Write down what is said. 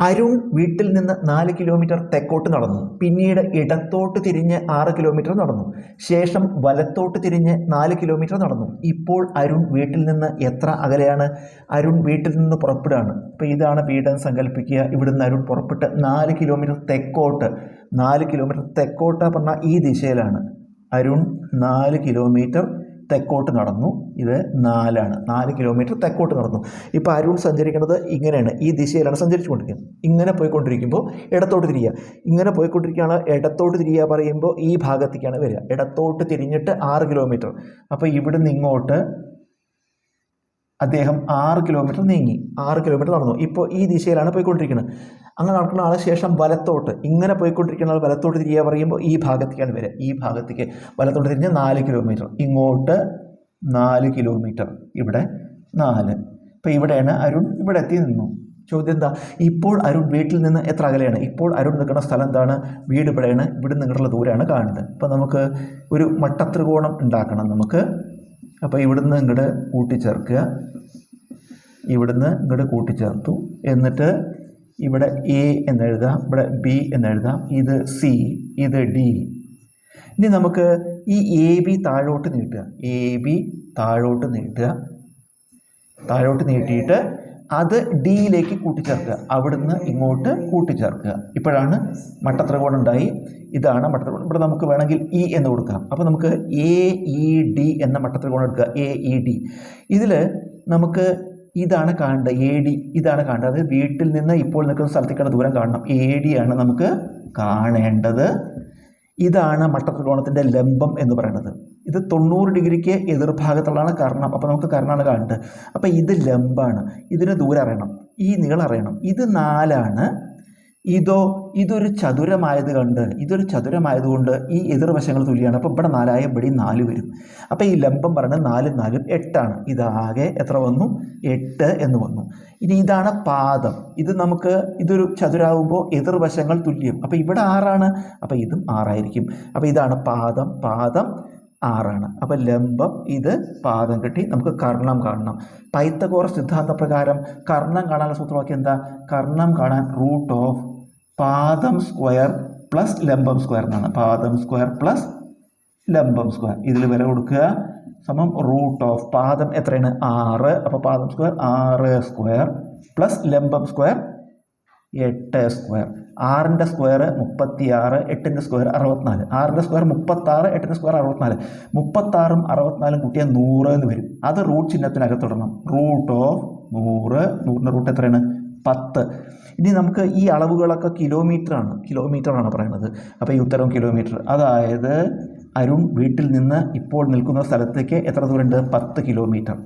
അരുൺ വീട്ടിൽ നിന്ന് നാല് കിലോമീറ്റർ തെക്കോട്ട് നടന്നു. പിന്നീട് ഇടത്തോട്ട് തിരിഞ്ഞ് ആറ് കിലോമീറ്റർ നടന്നു. ശേഷം വലത്തോട്ട് തിരിഞ്ഞ് നാല് കിലോമീറ്റർ നടന്നു. ഇപ്പോൾ അരുൺ വീട്ടിൽ നിന്ന് എത്ര അകലെയാണ്? അരുൺ വീട്ടിൽ നിന്ന് പുറപ്പെടുകയാണ്. അപ്പോൾ ഇതാണ് വീടെന്ന് സങ്കല്പിക്കുക. ഇവിടുന്ന് അരുൺ പുറപ്പെട്ട് നാല് കിലോമീറ്റർ തെക്കോട്ട് നാല് കിലോമീറ്റർ തെക്കോട്ട് പറഞ്ഞാൽ ഈ ദിശയിലാണ്. അരുൺ നാല് കിലോമീറ്റർ തെക്കോട്ട് നടന്നു. ഇത് നാലാണ്. നാല് കിലോമീറ്റർ തെക്കോട്ട് നടന്നു. ഇപ്പോൾ അരുൺ സഞ്ചരിക്കുന്നത് ഇങ്ങനെയാണ്. ഈ ദിശയിലാണ് സഞ്ചരിച്ചുകൊണ്ടിരിക്കുന്നത്. ഇങ്ങനെ പോയിക്കൊണ്ടിരിക്കുമ്പോൾ ഇടത്തോട്ട് തിരിയുക ഇങ്ങനെ പോയിക്കൊണ്ടിരിക്കുകയാണ്. ഇടത്തോട്ട് തിരിയുക പറയുമ്പോൾ ഈ ഭാഗത്തേക്കാണ് വരിക. ഇടത്തോട്ട് തിരിഞ്ഞിട്ട് ആറ് കിലോമീറ്റർ. അപ്പോൾ ഇവിടുന്ന് ഇങ്ങോട്ട് അദ്ദേഹം ആറ് കിലോമീറ്റർ നീങ്ങി. ആറ് കിലോമീറ്റർ നടന്നു. ഇപ്പോൾ ഈ ദിശയിലാണ് പോയിക്കൊണ്ടിരിക്കുന്നത്. അങ്ങനെ നടക്കുന്ന ആളെ ശേഷം വലത്തോട്ട് ഇങ്ങനെ പോയിക്കൊണ്ടിരിക്കുന്ന ആൾ വലത്തോട്ട് തിരിയുക പറയുമ്പോൾ ഈ ഭാഗത്തേക്കാണ് വരിക. ഈ ഭാഗത്തേക്ക് വലത്തോട്ട് തിരിഞ്ഞ് നാല് കിലോമീറ്റർ ഇങ്ങോട്ട് നാല് കിലോമീറ്റർ ഇവിടെ നാല്. ഇപ്പോൾ ഇവിടെയാണ് അരുൺ ഇവിടെ എത്തി നിന്നു. ചോദ്യം എന്താ? ഇപ്പോൾ അരുൺ വീട്ടിൽ നിന്ന് എത്ര അകലെയാണ്? ഇപ്പോൾ അരുൺ നിൽക്കുന്ന സ്ഥലം എന്താണ്? വീട് ഇവിടെയാണ്. ഇവിടെ നിന്നുള്ള ദൂരമാണ് കാണുന്നത്. അപ്പോൾ നമുക്ക് ഒരു മട്ടത്രികോണം ഉണ്ടാക്കണം നമുക്ക്. അപ്പോൾ ഇവിടുന്ന് ഇങ്ങോട്ട് കൂട്ടിച്ചേർക്കുക. ഇവിടുന്ന് ഇങ്ങോട്ട് കൂട്ടിച്ചേർത്തു. എന്നിട്ട് ഇവിടെ എ എന്ന് എഴുതാം ഇവിടെ ബി എന്ന് എഴുതാം ഇത് സി ഇത് ഡി ഇനി നമുക്ക് ഈ എ ബി താഴോട്ട് നീട്ടുക. എ ബി താഴോട്ട് നീട്ടുക. താഴോട്ട് നീട്ടിയിട്ട് അത് ഡിയിലേക്ക് കൂട്ടിച്ചേർക്കുക. അവിടുന്ന് ഇങ്ങോട്ട് കൂട്ടിച്ചേർക്കുക. ഇപ്പോഴാണ് മട്ടത്രികോണം ഉണ്ടായി. ഇതാണ് മട്ടത്രികോണം ഇവിടെ നമുക്ക് വേണമെങ്കിൽ ഇ എന്ന് കൊടുക്കാം. അപ്പോൾ നമുക്ക് എ ഇ ഡി എന്ന മട്ടത്രികോണം എടുക്കുക. എ ഇ ഡി ഇതിൽ നമുക്ക് ഇതാണ് കാണേണ്ടത് എ ഡി ഇതാണ് കാണേണ്ടത്. അതായത് വീട്ടിൽ നിന്ന് ഇപ്പോൾ നിൽക്കുന്ന സ്ഥലത്തേക്കുള്ള ദൂരം കാണണം. എ ഡി ആണ് നമുക്ക് കാണേണ്ടത്. ഇതാണ് മട്ടത്രികോണത്തിന്റെ ലംബം എന്ന് പറയുന്നത്. ഇത് തൊണ്ണൂറ് ഡിഗ്രിക്ക് എതിർഭാഗത്തുള്ളതാണ് കർണം. അപ്പോൾ നമുക്ക് കർണാണ് കാണേണ്ടത്. അപ്പോൾ ഇത് ലംബാണ്. ഇതിന് ദൂരം അറിയണം. ഈ നീളം അറിയണം. ഇത് നാലാണ്. ഇതോ ഇതൊരു ചതുരമായത് കണ്ട് ഇതൊരു ചതുരമായതുകൊണ്ട് ഈ എതിർവശങ്ങൾ തുല്യമാണ് അപ്പോൾ ഇവിടെ നാലായ ഇവിടെ നാല് വരും. അപ്പോൾ ഈ ലംബം പറയുന്നത് നാലും നാലും എട്ടാണ്. ഇതാകെ എത്ര വന്നു? എട്ട് എന്ന് വന്നു. ഇനി ഇതാണ് പാദം. ഇത് നമുക്ക് ഇതൊരു ചതുരാകുമ്പോൾ എതിർവശങ്ങൾ തുല്യം. അപ്പോൾ ഇവിടെ ആറാണ്. അപ്പോൾ ഇതും ആറായിരിക്കും. അപ്പോൾ ഇതാണ് പാദം. പാദം ആറാണ്. അപ്പോൾ ലംബം ഇത് പാദം കിട്ടി നമുക്ക് കർണം കാണണം. പൈത്തഗോറ സിദ്ധാന്ത പ്രകാരം കർണം കാണാനുള്ള സൂത്രവാക്യം എന്താ? കർണം കാണാൻ റൂട്ട് ഓഫ് പാദം സ്ക്വയർ പ്ലസ് ലംബം സ്ക്വയർ എന്നാണ്. പാദം സ്ക്വയർ പ്ലസ് ലംബം സ്ക്വയർ. ഇതിൽ വില കൊടുക്കുക. സമം റൂട്ട് ഓഫ് പാദം എത്രയാണ്? ആറ്. അപ്പോൾ പാദം സ്ക്വയർ ആറ് സ്ക്വയർ പ്ലസ് ലംബം സ്ക്വയർ എട്ട് സ്ക്വയർ. ആറിന്റെ സ്ക്വയർ മുപ്പത്തി ആറ് എട്ടിന്റെ സ്ക്വയർ അറുപത്തിനാല്. ആറിന്റെ സ്ക്വയർ മുപ്പത്താറ് എട്ടിന്റെ സ്ക്വയർ അറുപത്തിനാല്. മുപ്പത്താറും അറുപത്തിനാലും കൂട്ടിയാൽ നൂറ് എന്ന് വരും. അത് റൂട്ട് ചിഹ്നത്തിനകത്തിടണം റൂട്ട് ഓഫ് നൂറ്. നൂറിന്റെ റൂട്ട് എത്രയാണ്? പത്ത്. ഇനി നമുക്ക് ഈ അളവുകളൊക്കെ കിലോമീറ്ററാണ്. കിലോമീറ്ററാണ് പറയുന്നത് അപ്പോൾ ഈ ഉത്തരം കിലോമീറ്റർ. അതായത് അരുൺ വീട്ടിൽ നിന്ന് ഇപ്പോൾ നിൽക്കുന്ന സ്ഥലത്തേക്ക് എത്ര ദൂരമുണ്ട്? പത്ത് കിലോമീറ്റർ.